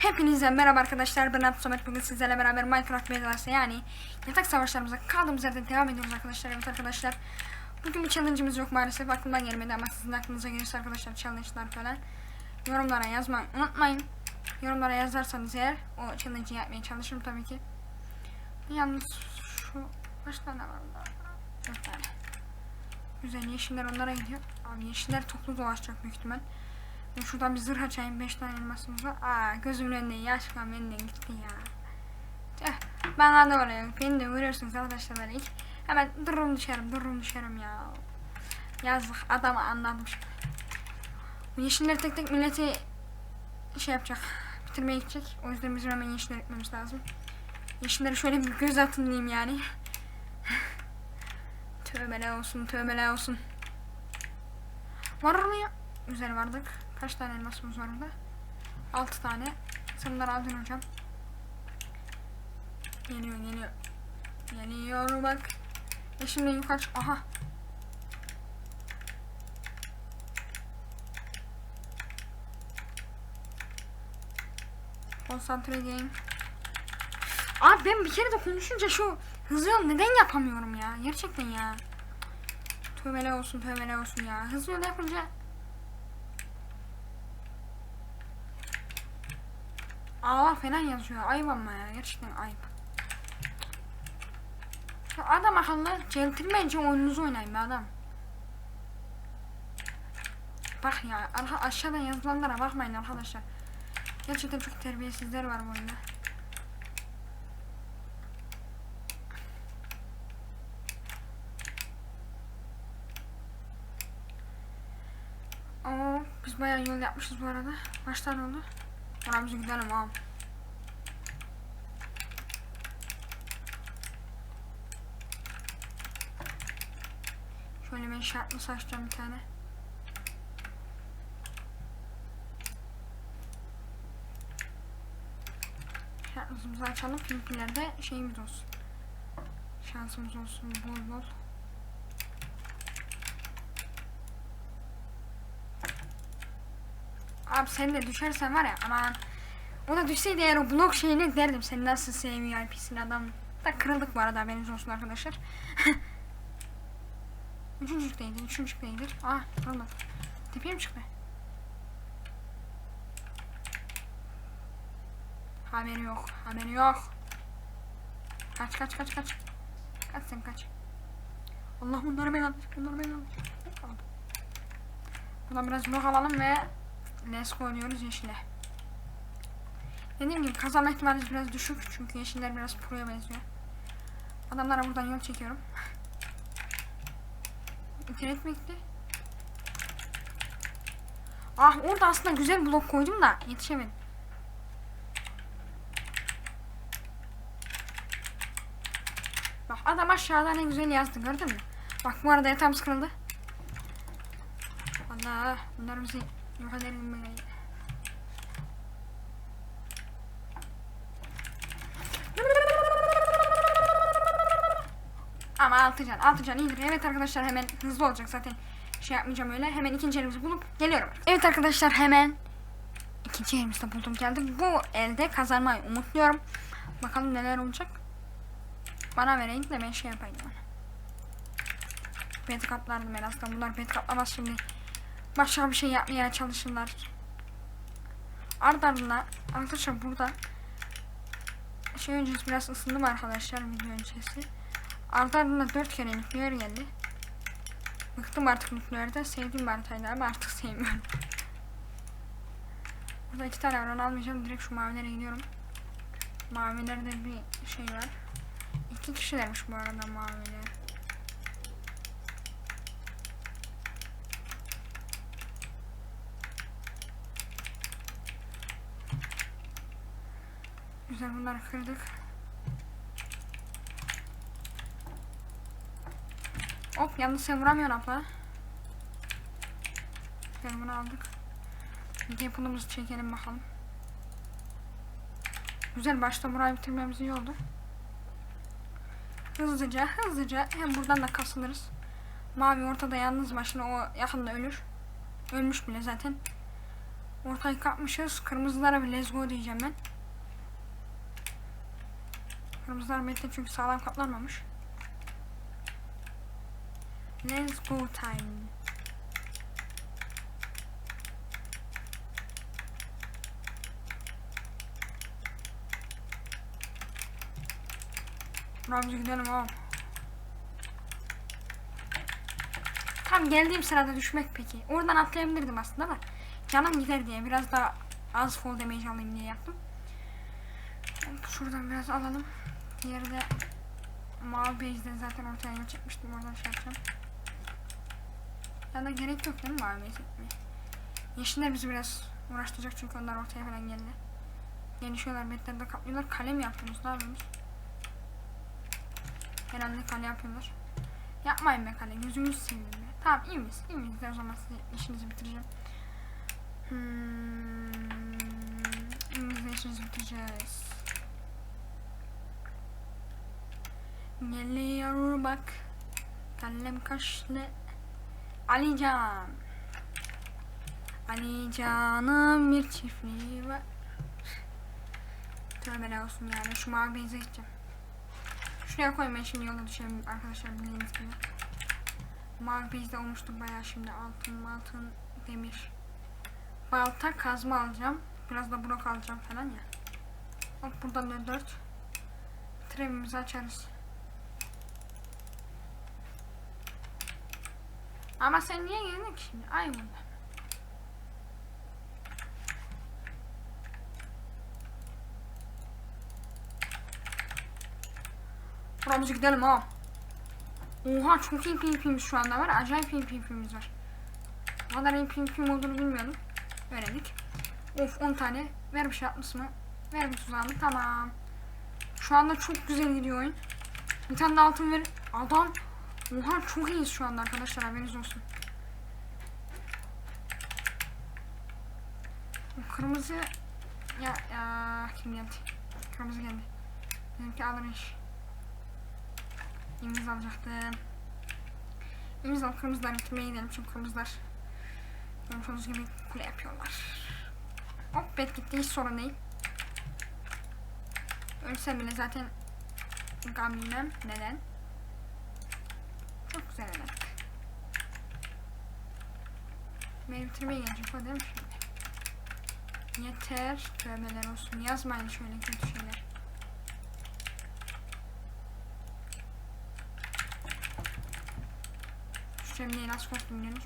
Hepinize merhaba arkadaşlar ben Abdü Samet. Bugün sizlerle beraber Minecraft Bedwars'a yani yatak savaşlarımıza kaldığımız yerden devam ediyoruz arkadaşlar. Evet arkadaşlar Bugün bir challenge'ımız yok maalesef aklımdan gelmedi ama sizin aklınıza gelirse arkadaşlar challenge'lar falan Yorumlara yazmayı unutmayın. Yorumlara yazarsanız eğer o challenge'ı yapmaya çalışırım tabii ki. Yalnız şu kaç tane var burada? 4 tane Güzel yeşiller onlara gidiyor. Abi yeşiller toplu dolaşacak büyük ihtimal ben şuradan bir zırh açayım. 5 tane elmasımız var. Aa gözümün önünde yaş kan benden gitti ya. Tüh, bana da oraya. Beni de görüyorsunuz arkadaşlar böyle ilk. Hemen durum düşerim durum düşerim ya. Yazık adamı anladım şimdi. Bu yeşiller tek tek milleti şey yapacak. Bitirmeye gidecek. O yüzden bizim hemen yeşiller ekmemiz lazım. Yeşillere şöyle bir göz atın diyeyim yani. tövbeler olsun tövbeler olsun. Var mı ya? Güzel vardık. Kaç tane elmasımız var burada? 6 tane. Sen bunları aldın hocam. Geliyor geliyor. Geliyor bak. E şimdi yukarı çık- Aha. Konsantre edeyim. Abi ben bir kere de konuşunca şu hızlı yol neden yapamıyorum ya? Gerçekten ya. Tövbeler olsun tövbeler olsun ya. Hızlı yol yapınca Ağlar falan yazıyor. Ayıp ama ya. Gerçekten ayıp. Ya adam akıllı centilmence oyununuzu oynayın be adam. Bak ya aşağıdan yazılanlara bakmayın arkadaşlar. Gerçekten çok terbiyesizler var bu oyunda. Oo, biz bayağı yol yapmışız bu arada. Kaç tane oldu? Aramızı gidelim ağam. Şöyle ben şartlı saçacağım bir tane. Şartlısımızı açalım. Filipinlerde şeyimiz olsun. Şansımız olsun bol bol. Abi sen de düşersen var ya aman. O da düşseydi eğer o blok şeyini derdim. Sen nasıl VIP'sin adam. Da kırıldık bu arada haberiniz olsun arkadaşlar. Üçüncükteydi, üçüncükteydi. Ah kırıldı. Tepeye mi çıktı? Haberi yok, haberi yok. Kaç kaç kaç kaç. Kaç sen kaç. Allah bunları ben alacak, bunları ben alacak. Buradan biraz blok alalım ve Let's go diyoruz yeşile. Dediğim gibi kazanma ihtimalimiz biraz düşük çünkü yeşiller biraz proya benziyor. Adamlara buradan yol çekiyorum. İnternet mi? Ah orada aslında güzel blok koydum da yetişemedim. Bak adam aşağıda ne güzel yazdı gördün mü? Bak bu arada yatağımız kırıldı. Allah bunlar bizi. Ama altı can, altı can iyidir. Evet arkadaşlar hemen hızlı olacak zaten. Şey yapmayacağım öyle. Hemen ikinci elimizi bulup geliyorum. Evet arkadaşlar hemen ikinci elimizi de buldum geldim. Bu elde kazanmayı umutluyorum. Bakalım neler olacak. Bana vereyin de ben şey yapayım. Pet kaplardım en azından. Bunlar pet kaplamaz şimdi. Başka bir şey yapmaya çalışırlar. Ard ardına arkadaşlar burada şey öncesi biraz ısındım arkadaşlar video öncesi. Ard ardına 4 kere nükleer geldi. Bıktım artık nükleerden. Sevdiğim haritaydı ama artık sevmiyorum. Burada iki tane var onu almayacağım. Direkt şu mavilere gidiyorum. Mavilerde bir şey var. İki kişilermiş bu arada maviler. Güzel bunları kırdık. Hop yalnız sen vuramıyorsun abla. Gel bunu aldık. Yapılımızı çekelim bakalım. Güzel başta burayı bitirmemiz iyi oldu. Hızlıca hızlıca hem buradan da kasılırız. Mavi ortada yalnız başına o yakında ölür. Ölmüş bile zaten. Ortayı kapmışız. Kırmızılara bir let's diyeceğim ben. Kırmızılar bette çünkü sağlam kaplanmamış. Let's go time. Ramzi gidelim oğlum. Tam geldiğim sırada düşmek peki. Oradan atlayabilirdim aslında da. Canım gider diye biraz daha az fall damage alayım diye yaptım. Şuradan biraz alalım. Diğeri de mavi zaten ortaya yol çekmiştim. Oradan şey. Ya da gerek yok değil mi mavi base etmeye? Yeşiller bizi biraz uğraştıracak çünkü onlar ortaya falan geldi. Genişiyorlar, betlerde kaplıyorlar. Kale mi yaptınız? Ne yapıyorsunuz? Herhalde kale yapıyorlar. Yapmayın be kale. Gözünüzü seveyim be. Tamam iyi miyiz? İyi miyiz? de O zaman size işinizi bitireceğim. Hmm, biz de işimizi bitireceğiz. Geliyor bak. Kalem kaşlı. Alican. Alican'ın bir çiftliği var. Tövbeler olsun yani. Şu mavi beyze gideceğim. Şuraya koymayın şimdi yola düşelim arkadaşlar bildiğiniz gibi. Mavi bezde olmuştu bayağı şimdi altın altın demir. Balta kazma alacağım. Biraz da blok alacağım falan ya. Bak buradan da 4. Trevimizi açarız. Ama sen niye geldin ki şimdi? Ay burada. Buramıza gidelim ha. Oha çok iyi PvP'miz şu anda var. Acayip iyi PvP'miz var. Ne kadar iyi PvP olduğunu bilmiyordum. Öğrendik. Of 10 tane. Ver bir şey atmış mı? Ver bir. Tamam. Şu anda çok güzel gidiyor oyun. Bir tane de altın verin. Adam. Oha çok iyiyiz şu anda arkadaşlar haberiniz olsun. Kırmızı ya ya kim geldi? Kırmızı geldi. Benimki alır iş. İmiz alacaktım. İmiz al kırmızılar bitirmeye gidelim çünkü kırmızılar görmüş gibi kule yapıyorlar. Hop bet gitti hiç sorun değil. Ölsem bile zaten gam yemem. Neden? Çok güzel neden. Beni bitirmeye gelecek o değil mi şimdi? Yeter. Tövbeler olsun. Yazmayın şöyle kötü şeyler. Şu cemliği nasıl korktum biliyor?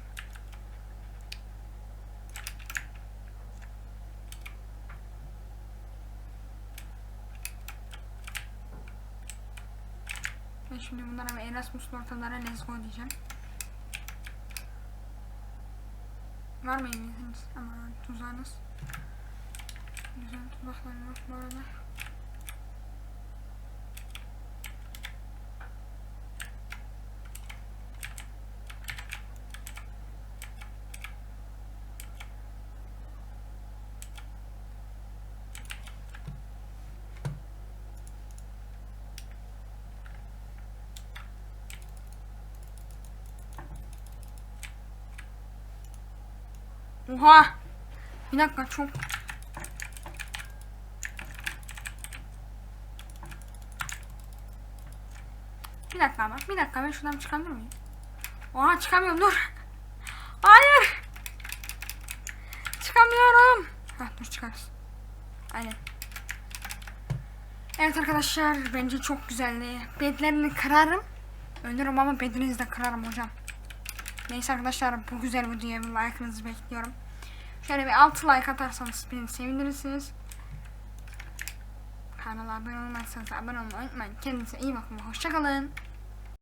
Ben şimdi bunlara bir Erasmus'lu ortamlara let's go diyeceğim. Var mı eminiziniz? Aman tuzağınız. Güzel tuzaklar yok bu arada. Oha! Bir dakika çok... Bir dakika ama. Bir dakika ben şuradan çıkabilir miyim? Oha çıkamıyorum dur. Hayır. Çıkamıyorum. Hah dur çıkarız. Aynen. Evet arkadaşlar bence çok güzeldi. Bedlerini kırarım. Ölürüm ama bedenizi de kırarım hocam. Neyse arkadaşlar bu güzel videoya bir like'ınızı bekliyorum. Şöyle bir 6 like atarsanız beni sevindirirsiniz. Kanala abone olmazsanız abone olmayı unutmayın. Kendinize iyi bakın. Hoşçakalın.